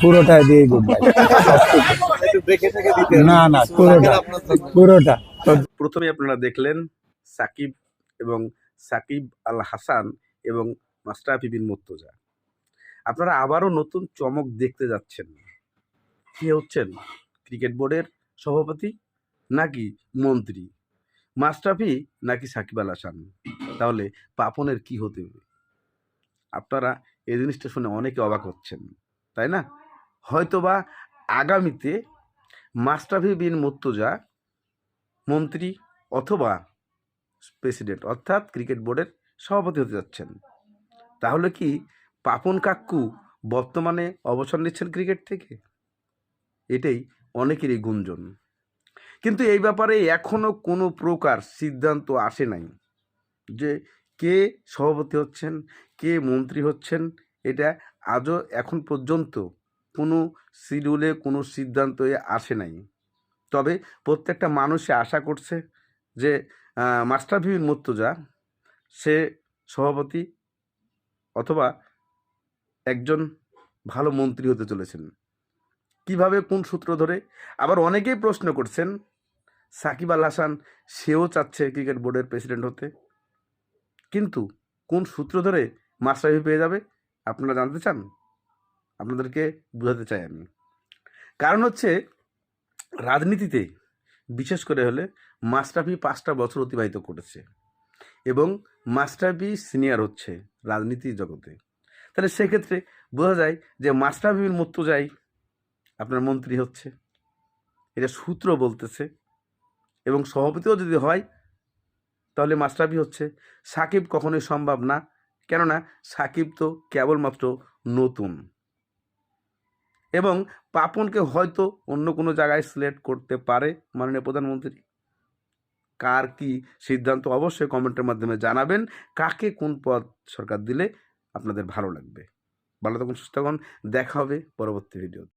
পুরোটা দিয়ে গুড না না পুরোটা পুরোটা। প্রথমে আপনারা দেখলেন সাকিব এবং সাকিব আল হাসান এবং মাস্টাফি বিন মুর্তজা। আপনারা আবারও নতুন চমক দেখতে যাচ্ছেন। কে হচ্ছেন? ক্রিকেট বোর্ডের সভাপতি নাকি মন্ত্রী? মাস্টাফি নাকি সাকিব আল হাসান? তাহলে পাপনের কি হতে হবে? আপনারা এই জিনিসটা শুনে অনেকে অবাক হচ্ছেন। তাই না? হয়তোবা আগামীতে মাস্টাফি বিন মুর্তজা মন্ত্রী অথবা প্রেসিডেন্ট অর্থাৎ ক্রিকেট বোর্ডের সভাপতি হতে যাচ্ছেন। তাহলে কি পাপন কাক্কু বর্তমানে অবসর নিচ্ছেন ক্রিকেট থেকে? এটাই অনেকেরই গুঞ্জন। কিন্তু এই ব্যাপারে এখনও কোনো প্রকার সিদ্ধান্ত আসে নাই যে কে সভাপতি হচ্ছেন, কে মন্ত্রী হচ্ছেন এটা আজও এখন পর্যন্ত কোনো শিডিউলে কোনো সিদ্ধান্ত আসে নাই। তবে প্রত্যেকটা মানুষে আশা করছে যে মাস্টার বিন মুর্তজা, সে সভাপতি অথবা একজন ভালো মন্ত্রী হতে চলেছেন। কীভাবে, কোন সূত্র ধরে? আবার অনেকেই প্রশ্ন করছেন, সাকিব আল হাসান সেও চাচ্ছে ক্রিকেট বোর্ডের প্রেসিডেন্ট হতে। কিন্তু কোন সূত্র ধরে মাস্টারফি পেয়ে যাবে? আপনারা জানতে চান? আপনাদেরকে বোঝাতে চাই আমি। কারণ হচ্ছে, রাজনীতিতে বিশেষ করে হলে মাস্টারফি পাঁচটা বছর অতিবাহিত করেছে এবং মাস্টারফি সিনিয়র হচ্ছে রাজনীতি জগতে। তাহলে সেক্ষেত্রে বোঝা যায় যে মাস্টারফির যাই আপনার মন্ত্রী হচ্ছে। এটা সূত্র বলতেছে এবং সভাপতিও যদি হয়, তাহলে মাস্টারফি হচ্ছে। সাকিব কখনোই সম্ভব না কেননা সাকিব তো কেবলমাত্র নতুন। এবং পাপনকে হয়তো অন্য কোনো জায়গায় সিলেক্ট করতে পারে মাননীয় প্রধানমন্ত্রী। কার কি সিদ্ধান্ত অবশ্যই কমেন্টের মাধ্যমে জানাবেন, কাকে কোন পদ সরকার দিলে আপনাদের ভালো লাগবে। ভালো থাকুন, সুস্থ দেখা হবে পরবর্তী ভিডিও